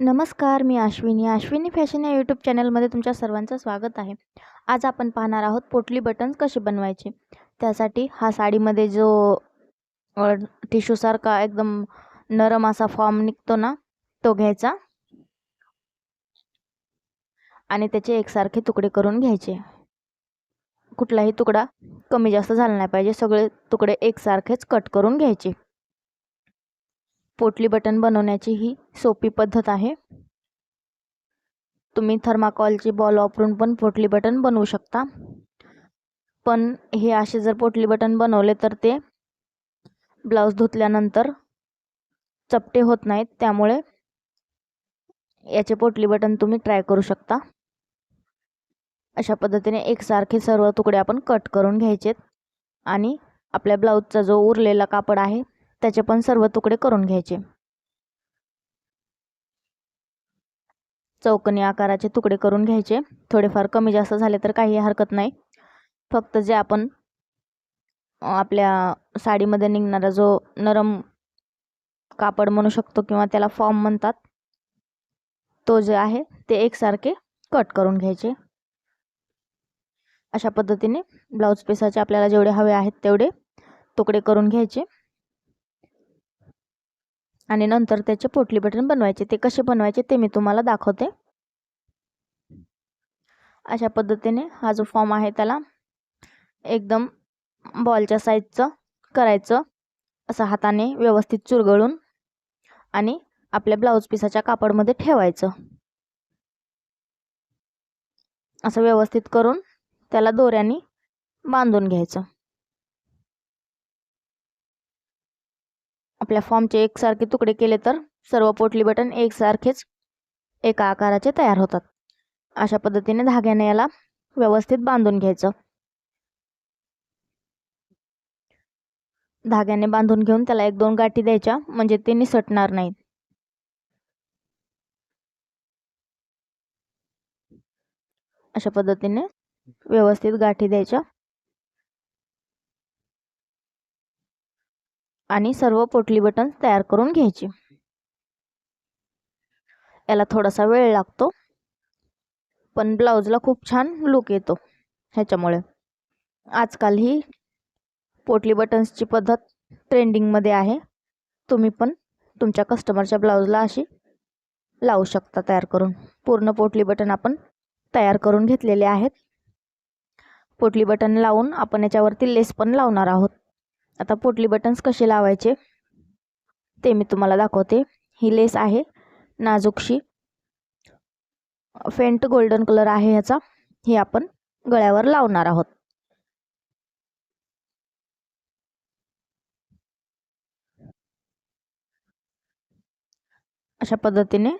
नमस्कार मी आश्विनी आश्विनी फॅशन या यूट्यूब चॅनलमध्ये तुमच्या सर्वांचं स्वागत आहे. आज आपण पाहणार आहोत पोटली बटन्स कसे बनवायचे. त्यासाठी हा साडीमध्ये जो टिश्यूसारखा एकदम नरम असा फॉर्म निघतो ना तो घ्यायचा. आणि त्याचे एकसारखे तुकडे करून घ्यायचे. कुठलाही तुकडा कमी जास्त झाला नाही पाहिजे. सगळे तुकडे एकसारखेच कट करून घ्यायचे. पोटली बटन बनवण्याची ही सोपी पद्धत आहे. तुम्ही थर्माकॉलची बॉल वापरून पण पोटली बटन बनवू शकता. पण हे असे जर पोटली बटन बनवले तर ते ब्लाऊज धुतल्यानंतर चपटे होत नाहीत त्यामुळे याचे पोटली बटन तुम्ही ट्राय करू शकता. अशा पद्धतीने एकसारखे सर्व तुकडे आपण कट करून घ्यायचेत आणि आपल्या ब्लाऊजचा जो उरलेला कापड आहे त्याचे पण सर्व तुकडे करून घ्यायचे. चौकनी आकाराचे तुकडे करून घ्यायचे. थोडेफार कमी जास्त झाले तर काही हरकत नाही. फक्त जे आपण आपल्या साडीमध्ये निघणारा जो नरम कापड म्हणू शकतो किंवा त्याला फॉर्म म्हणतात तो जे आहे ते एकसारखे कट करून घ्यायचे. अशा पद्धतीने ब्लाऊज पीसाचे आपल्याला जेवढे हवे आहेत तेवढे तुकडे करून घ्यायचे. आणि नंतर त्याचे पोटली बटन बनवायचे. ते कसे बनवायचे ते मी तुम्हाला दाखवते. अशा पद्धतीने हा जो फॉर्म आहे त्याला एकदम बॉलच्या साईजचं करायचं. असं हाताने व्यवस्थित चुरगळून आणि आपल्या ब्लाऊज पिसाच्या कापडमध्ये ठेवायचं. असं व्यवस्थित करून त्याला दोऱ्याने बांधून घ्यायचं. आपल्या फॉर्मचे एकसारखे तुकडे केले तर सर्व पोटली बटन एकसारखेच एका आकाराचे तयार होतात. अशा पद्धतीने धाग्याने याला व्यवस्थित बांधून घ्यायचं. धाग्याने बांधून घेऊन त्याला एक दोन गाठी द्यायच्या म्हणजे ते निसटणार नाहीत. अशा पद्धतीने व्यवस्थित गाठी द्यायच्या. आणि सर्व पोटली बटन तयार करून घ्यायची. याला थोडासा वेळ लागतो. पण ब्लाऊजला खूप छान लुक येतो ह्याच्यामुळे. आजकाल ही पोटली बटन्सची पद्धत ट्रेंडिंगमध्ये आहे. तुम्ही पण तुमच्या कस्टमरच्या ब्लाऊजला अशी लावू शकता तयार करून. पूर्ण पोटली बटन आपण तयार करून घेतलेले आहेत. पोटली बटन लावून आपण याच्यावरती लेस पण लावणार आहोत. आता पोटली बटन्स कसे लावायचे ते मी तुम्हाला दाखवते. ही लेस आहे नाजूकशी. फेंट गोल्डन कलर आहे ह्याचा ही आपण गळ्यावर लावणार आहोत. अशा पद्धतीने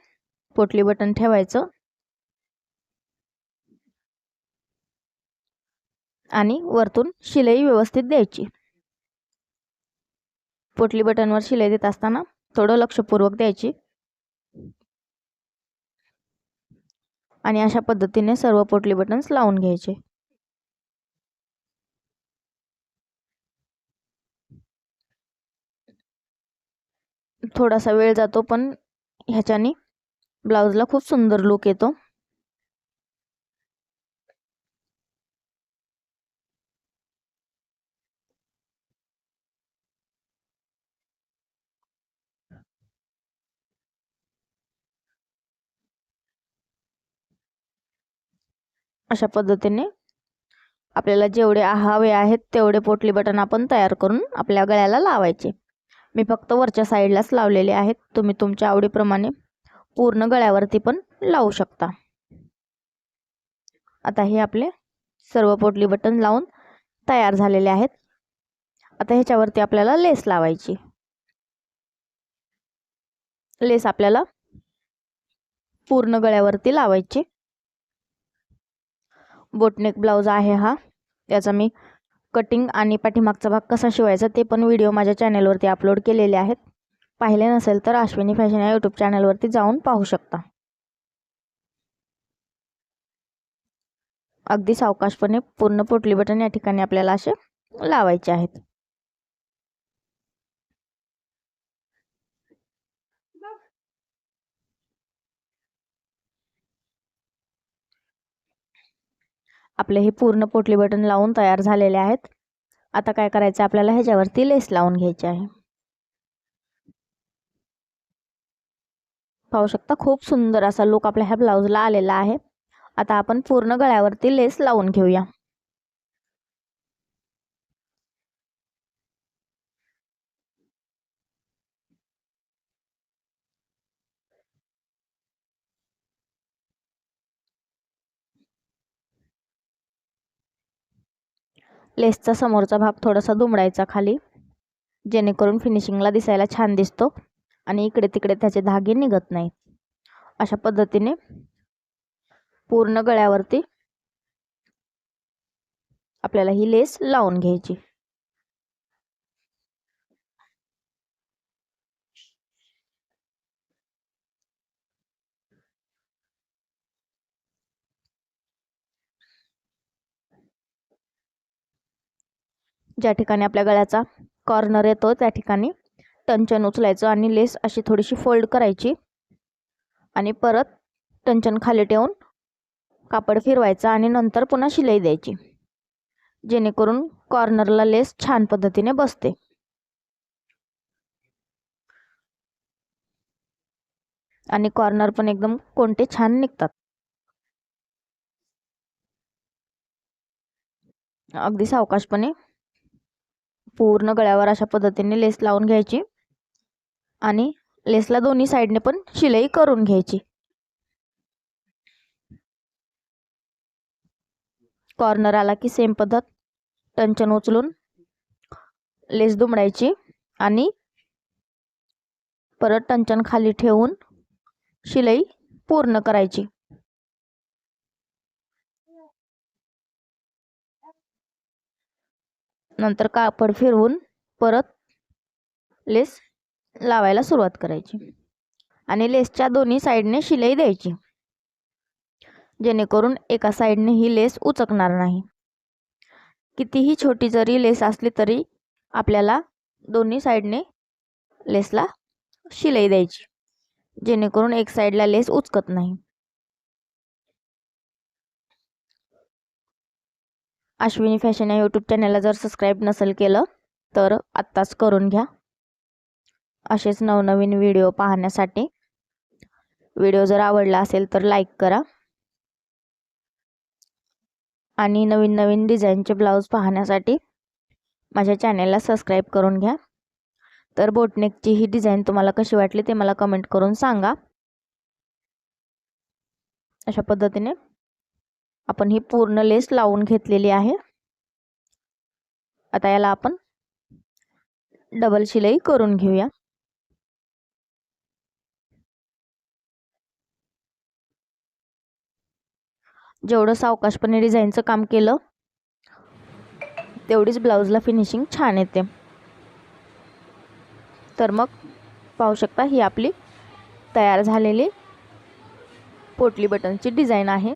पोटली बटन ठेवायचं. आणि वरतून शिलाई व्यवस्थित द्यायची. पोटली बटनवर शिलाई देत असताना थोडं लक्षपूर्वक द्यायची. आणि अशा पद्धतीने सर्व पोटली बटन्स लावून घ्यायचे. थोडासा वेळ जातो पण ह्याच्याने ब्लाऊजला खूप सुंदर लुक येतो. अशा पद्धतीने आपल्याला जेवढे हवे आहेत तेवढे पोटली बटन आपण तयार करून आपल्या गळ्याला लावायचे. मी फक्त वरच्या साईडलाच लावलेले आहेत. तुम्ही तुमच्या आवडीप्रमाणे पूर्ण गळ्यावरती पण लावू शकता. आता हे आपले सर्व पोटली बटन लावून तयार झालेले आहेत. आता ह्याच्यावरती आपल्याला लेस लावायची. लेस आपल्याला पूर्ण गळ्यावरती लावायची. बोटनेक ब्लाऊज आहे हा. त्याचा मी कटिंग आणि पाठीमागचा भाग कसा शिवायचा ते पण व्हिडिओ माझ्या चॅनलवरती अपलोड केलेले आहेत. पाहिले नसेल तर अश्विनी फॅशन या यूट्यूब चॅनलवरती जाऊन पाहू शकता. अगदी सावकाशपणे पूर्ण पोटली बटन या ठिकाणी आपल्याला असे लावायचे आहेत. आपले हे पूर्ण पोटली बटन लावून तयार झालेले आहेत. आता काय करायचं? आपल्याला ह्याच्यावरती लेस लावून घ्यायची आहे. पाहू शकता खूप सुंदर असा लुक आपल्या ह्या ब्लाऊजला आलेला आहे. आता आपण पूर्ण गळ्यावरती लेस लावून घेऊया. लेसचा समोरचा भाग थोडासा दुमडायचा खाली. जेणेकरून फिनिशिंगला दिसायला छान दिसतो आणि इकडे तिकडे त्याचे धागे निघत नाहीत. अशा पद्धतीने पूर्ण गळ्यावरती आपल्याला ही लेस लावून घ्यायची. ज्या ठिकाणी आपल्या गळ्याचा कॉर्नर येतो त्या ठिकाणी टंचन उचलायचं आणि लेस अशी थोडीशी फोल्ड करायची. आणि परत टंचन खाली ठेवून कापड फिरवायचं आणि नंतर पुन्हा शिलाई द्यायची. जेणेकरून कॉर्नरला लेस छान पद्धतीने बसते. आणि कॉर्नर पण एकदम कोणते छान निघतात. अगदी सावकाशपणे पूर्ण गळ्यावर अशा पद्धतीने लेस लावून घ्यायची. आणि लेसला दोन्ही साईडने पण शिलाई करून घ्यायची. कॉर्नर आला की सेम पद्धत. टंचन उचलून लेस दुमडायची आणि परत टंचन खाली ठेवून शिलाई पूर्ण करायची. नंतर कापड फिरवून परत लेस लावायला सुरुवात करायची. आणि लेसच्या दोन्ही साईडने शिलाई द्यायची. जेणेकरून एका साईडने ही लेस उचकणार नाही. कितीही छोटी जरी लेस असली तरी आपल्याला दोन्ही साईडने लेसला शिलाई द्यायची. जेणेकरून एक साईडला लेस उचकत नाही. अश्विनी फॅशन या यूट्यूब चॅनलला जर सबस्क्राईब नसेल केलं तर आत्ताच करून घ्या. असेच नवनवीन व्हिडिओ पाहण्यासाठी. व्हिडिओ जर आवडला असेल तर लाईक करा. आणि नवीन नवीन डिझाईनचे ब्लाऊज पाहण्यासाठी माझ्या चॅनेलला सबस्क्राईब करून घ्या. तर बोटनेकची ही डिझाईन तुम्हाला कशी वाटली ते मला कमेंट करून सांगा. अशा पद्धतीने. आपण ही पूर्ण लेस लावून घेतलेली आहे. आता याला आपण डबल शिलाई करून घेऊया. जेवढं सावकाशपणे डिझाईनचं काम केलं तेवढीच ब्लाऊजला फिनिशिंग छान येते. तर मग पाहू शकता ही आपली तयार झालेली पोटली बटनची डिझाईन आहे.